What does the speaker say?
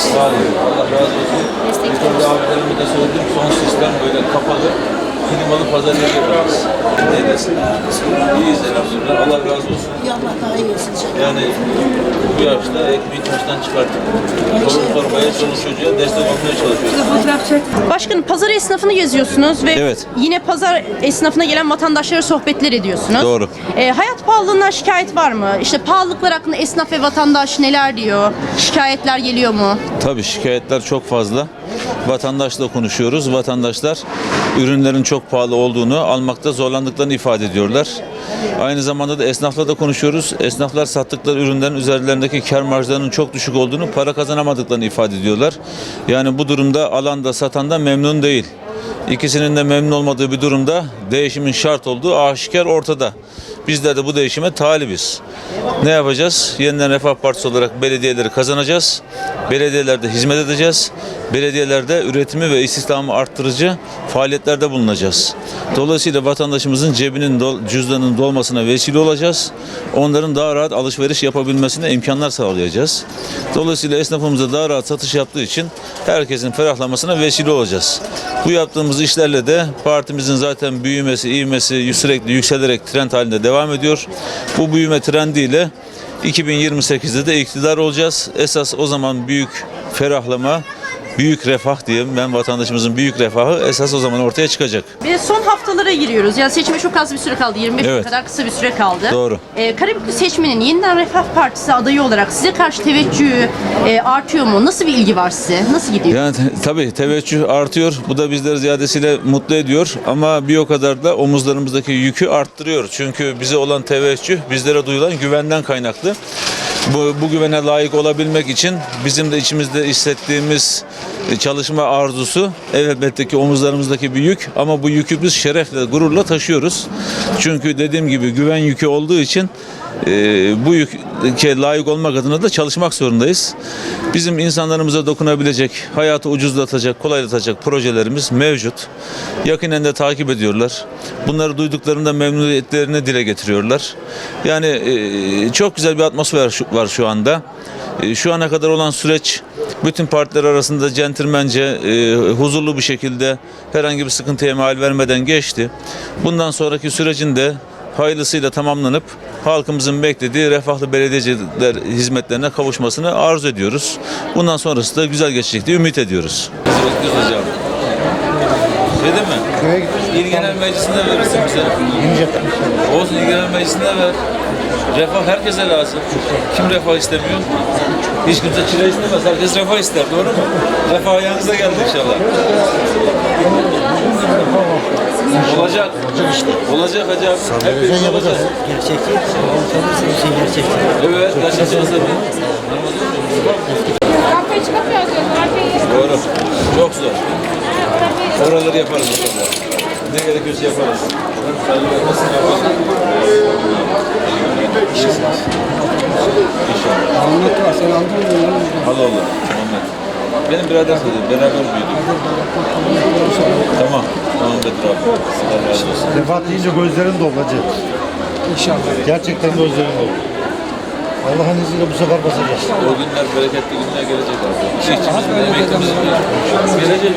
Estağfurullah. Allah razı olsun. Destek abilerime de söyledim. Son sistem böyle kapalı pazar yeri yapıyoruz. Ne desin? İyiyiz elhamdülillah. Allah razı olsun. Ya Allah daha iyi olsun. Yani bu yaşta ekmeği taştan çıkarttık. Torun torbaya, çoluk çocuğa destek olmaya çalışıyoruz. Başkanım pazar esnafını geziyorsunuz ve Evet. yine pazar esnafına gelen vatandaşlara sohbetler ediyorsunuz. Doğru. Ee, hayat pahalılığından şikayet var mı? İşte pahalılıklar hakkında esnaf ve vatandaş neler diyor? Şikayetler geliyor mu? Tabii şikayetler çok fazla. Vatandaşla konuşuyoruz. Vatandaşlar ürünlerin çok pahalı olduğunu, almakta zorlandıklarını ifade ediyorlar. Aynı zamanda da esnafla da konuşuyoruz. Esnaflar sattıkları ürünlerin üzerlerindeki kar marjlarının çok düşük olduğunu, para kazanamadıklarını ifade ediyorlar. Yani bu durumda alan da satan da memnun değil. İkisinin de memnun olmadığı bir durumda değişimin şart olduğu aşikar ortada. Bizler de bu değişime talibiz. Ne yapacağız? Yeniden Refah Partisi olarak belediyeleri kazanacağız. Belediyelerde hizmet edeceğiz. Belediyelerde üretimi ve istihdamı arttırıcı faaliyetlerde bulunacağız. Dolayısıyla vatandaşımızın cebinin dol, cüzdanının dolmasına vesile olacağız. Onların daha rahat alışveriş yapabilmesine imkanlar sağlayacağız. Dolayısıyla esnafımıza daha rahat satış yaptığı için herkesin ferahlamasına vesile olacağız. Bu yaptığımız işlerle de partimizin zaten büyümesi, ivmesi sürekli yükselerek trend halinde devam ediyor. Bu büyüme trendiyle 2028'de de iktidar olacağız. Esas o zaman büyük ferahlama, büyük refah diyeyim ben vatandaşımızın büyük refahı esas o zaman ortaya çıkacak. Ve son haftalara giriyoruz. Yani seçime çok az bir süre kaldı. 25 gün Evet. kadar kısa bir süre kaldı. Doğru. Ee, Karabüklü seçmenin yeniden Refah Partisi adayı olarak size karşı teveccühü e, artıyor mu? Nasıl bir ilgi var size? Nasıl gidiyor? Yani te- tabii teveccüh artıyor. Bu da bizleri ziyadesiyle mutlu ediyor. Ama bir o kadar da omuzlarımızdaki yükü arttırıyor. Çünkü bize olan teveccüh bizlere duyulan güvenden kaynaklı. Bu, bu güvene layık olabilmek için bizim de içimizde hissettiğimiz e, çalışma arzusu elbette ki omuzlarımızdaki bir yük ama bu yükü biz şerefle, gururla taşıyoruz. Çünkü dediğim gibi güven yükü olduğu için e, bu yüke layık olmak adına da çalışmak zorundayız. Bizim insanlarımıza dokunabilecek, hayatı ucuzlatacak, kolaylatacak projelerimiz mevcut. Yakinen de takip ediyorlar. Bunları duyduklarında memnuniyetlerini dile getiriyorlar. Yani e, çok güzel bir atmosfer var şu anda. E, Şu ana kadar olan süreç bütün partiler arasında centilmence, e, huzurlu bir şekilde herhangi bir sıkıntıya mal vermeden geçti. Bundan sonraki sürecin de hayırlısıyla tamamlanıp halkımızın beklediği refahlı belediyeciler hizmetlerine kavuşmasını arzu ediyoruz. Bundan sonrası da güzel geçecek diye ümit ediyoruz. Hocam. Şey değil mi? İl Genel Meclisi'nde verirsin bize. Olsun İl Genel Meclisi'nde ver. Refah herkese lazım. Kim refah istemiyor? Hiç kimse çile istemez. Herkes refah ister. Doğru mu? Refah ayağınıza geldi inşallah. Olacak. Olacak hacı abi. Hepimiz olacak. Gerçekçi, ortamı şey gerçekçi. Evet. Yaşayacağız tabii. Arkaya çıkamıyoruz Doğru. Çok zor. Oraları yaparız inşallah. Ne gerekiyorsa yaparız. Anlatma, sen aldın mı? Haloğlu, Muhammed. Benim birader dedi, beraber büyüdük. Tamam, tamam Bedir abi. Allah razı olsun. Vefat deyince gözlerin dolacak. İnşallah. Gerçekten gözlerin doldu. Allah'ın izniyle bu sefer basacağız. O günler bereketli günler gelecek abi. İşçimizin, emeklimizin gelecek.